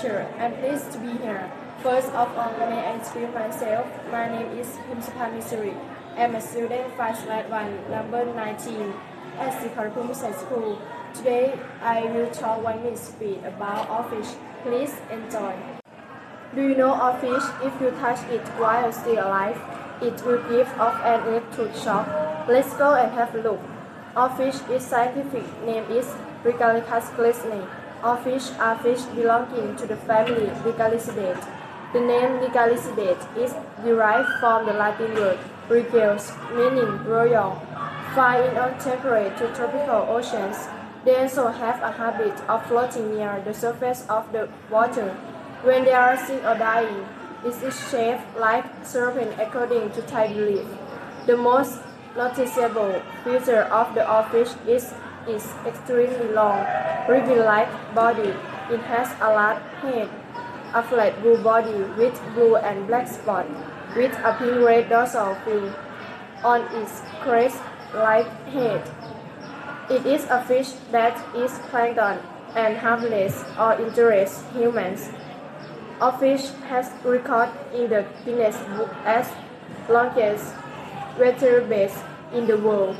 teacher. I'm pleased to be here. First of all, may I introduce myself. My name is Himsapan Missouri. I'm a student 5 slash 1, number 19 at Sikarapum High School. Today, I will talk one minute speed about ostrich. Please enjoy. Do you know a fish? If you touch it while still alive, it will give off an electric shock. Let's go and have a look. Ostrich its scientific name is Regalicus glissney. fish are fish belonging to the family Regalicidae. The name Regalicidae is derived from the Latin word regales, meaning royal. Found in all temperate to tropical oceans, they also have a habit of floating near the surface of the water. When they are sick or dying, this is shaped like serpent according to Thai belief. The most noticeable feature of the ostrich is its extremely long, ribbon-like body. It has a large head, a flat blue body with blue and black spots, with a pink-red dorsal fin on its crest-like head. It is a fish that eats plankton and harmless or injurious humans. A fish has record in the Guinness Book as longest vertebrates in the world.